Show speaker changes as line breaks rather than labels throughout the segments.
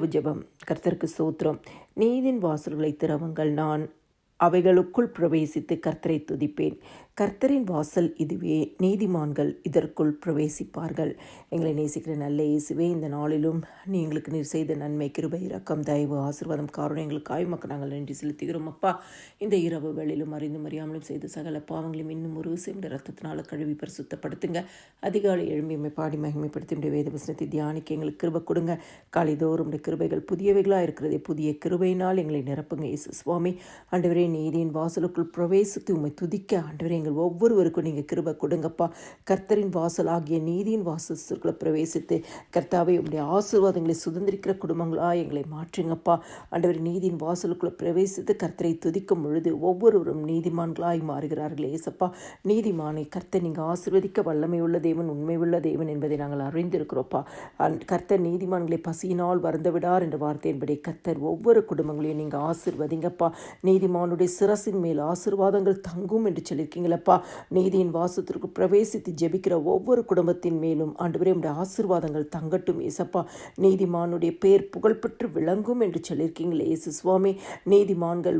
இரவு ஜெபம். கர்த்தருக்கு சோத்திரம் நீதின் வாசல்களை திறவுங்கள். நான் அவைகளுக்குள் பிரவேசித்து கர்த்தரை துதிப்பேன். கர்த்தரின் வாசல் இதுவே. நீதிமான்கள் இதற்குள் பிரவேசிப்பார்கள். எங்களை நேசிக்கிற நல்ல இயேசுவே இந்த நாளிலும் நீ எங்களுக்கு நீர் செய்த நன்மை கிருபை இரக்கம் தயவு ஆசீர்வாதம் காரணம் எங்களுக்கு ஆய்மக்க நாங்கள் நன்றி செலுத்துகிறோம். அப்பா இந்த இரவு வேளையிலும் அறிந்து அறியாமலும் செய்த சகல பாவங்களையும் இன்னும் ஒரு விசையும் ரத்தத்தினால கழுவி பரிசுத்தப்படுத்துங்க. அதிகாலை எழும்பியமை பாடி மகிமைப்படுத்தி உடைய வேத வசனத்தை தியானிக்க எங்களுக்கு கிருபை கொடுங்க. காலை தோறும் உடைய கிருபைகள் புதியவைகளாக இருக்கிறதே. புதிய கிருபையினால் எங்களை நிரப்புங்க. இயேசு சுவாமி ஆண்டவரே நீதியின் வாசலுக்குள் பிரவேசித்து உம்மை துதிக்க ஆண்டவரே எங்கள் ஒவ்வொருவருக்கும் நீங்கள் கிருப கொடுங்கப்பா. கர்த்தரின் வாசல் ஆகிய நீதியின் வாசலுக்குள்ள பிரவேசித்து கர்த்தாவை உங்களுடைய ஆசீர்வாதங்களை சுதந்திரிக்கிற குடும்பங்களாக எங்களை மாற்றுங்கப்பா. ஆண்டவர் நீதியின் வாசலுக்குள்ளே பிரவேசித்து கர்த்தரை துதிக்கும் பொழுது ஒவ்வொருவரும் நீதிமான்களாய் மாறுகிறார்கள் ஏசப்பா. நீதிமானை கர்த்தர் நீங்கள் ஆசிர்வதிக்க வல்லமை உள்ள தேவன் உண்மை உள்ள தேவன் என்பதை நாங்கள் அறிந்திருக்கிறோப்பா கர்த்தர் நீதிமான்களை பசியினால் வருந்த என்ற வார்த்தையின்படி கர்த்தர் ஒவ்வொரு குடும்பங்களையும் நீங்கள் ஆசிர்வதிங்கப்பா. நீதிமானுடைய சிரசின் மேல் ஆசீர்வாதங்கள் தங்கும் என்று சொல்லியிருக்கீங்களப்பா நீதியின் வாசத்திற்கு பிரவேசித்து ஜெபிக்கிற ஒவ்வொரு குடும்பத்தின் மேலும் ஆண்டவரே உடைய ஆசீர்வாதங்கள் தங்கட்டும் ஏசப்பா. நீதிமானுடைய பேர் புகழ்பெற்று விளங்கும் என்று சொல்லியிருக்கீங்களே இயேசு சுவாமி நீதிமான்கள்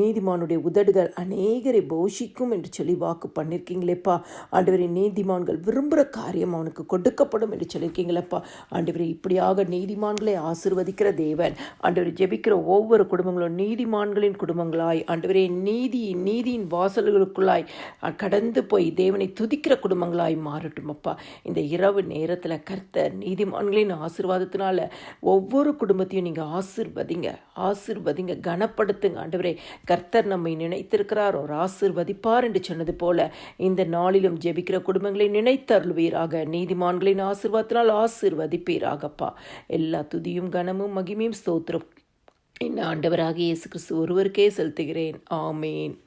நீதிமானுடைய உதடுகள் அநேகரை போஷிக்கும் என்று சொல்லி வாக்கு பண்ணியிருக்கீங்களேப்பா. ஆண்டவரே நீதிமான்கள் விரும்புகிற காரியம் அவனுக்கு கொடுக்கப்படும் என்று சொல்லியிருக்கீங்களேப்பா. ஆண்டவரே இப்படியாக நீதிமான்களை ஆசிர்வதிக்கிற தேவன் ஆண்டவரை ஜெபிக்கிற ஒவ்வொரு குடும்பங்களும் நீதிமான்களின் குடும்பங்களாய் ஆண்டவரே நீதி நீதியின் வாசல்களுக்குள்ளாய் கடந்து போய் தேவனை துதிக்கிற குடும்பங்களாய் மாறட்டும் அப்பா. இந்த இரவு நேரத்தில் கர்த்தர் நீதிமான்களின் ஆசிர்வாதத்தினால ஒவ்வொரு குடும்பத்தையும் நீங்கள் ஆசீர்வதிங்க. ஆசீர்வதிங்க கனப்படுத்துங்க. ஆண்டவரே கர்த்தர் நம்மை நினைத்திருக்கிறார். ஒரு ஆசிர்வதிப்பார் என்று சொன்னது போல இந்த நாளிலும் ஜெபிக்கிற குடும்பங்களை நினைத்தருள்வீராக. நீதிமான்களின் ஆசிர்வாதத்தினால் ஆசிர்வதிப்பீராகப்பா. எல்லா துதியும் கனமும் மகிமையும் ஸ்தோத்திரம். என் ஆண்டவராக இயேசு கிறிஸ்து ஒருவருக்கே செலுத்துகிறேன். ஆமேன்.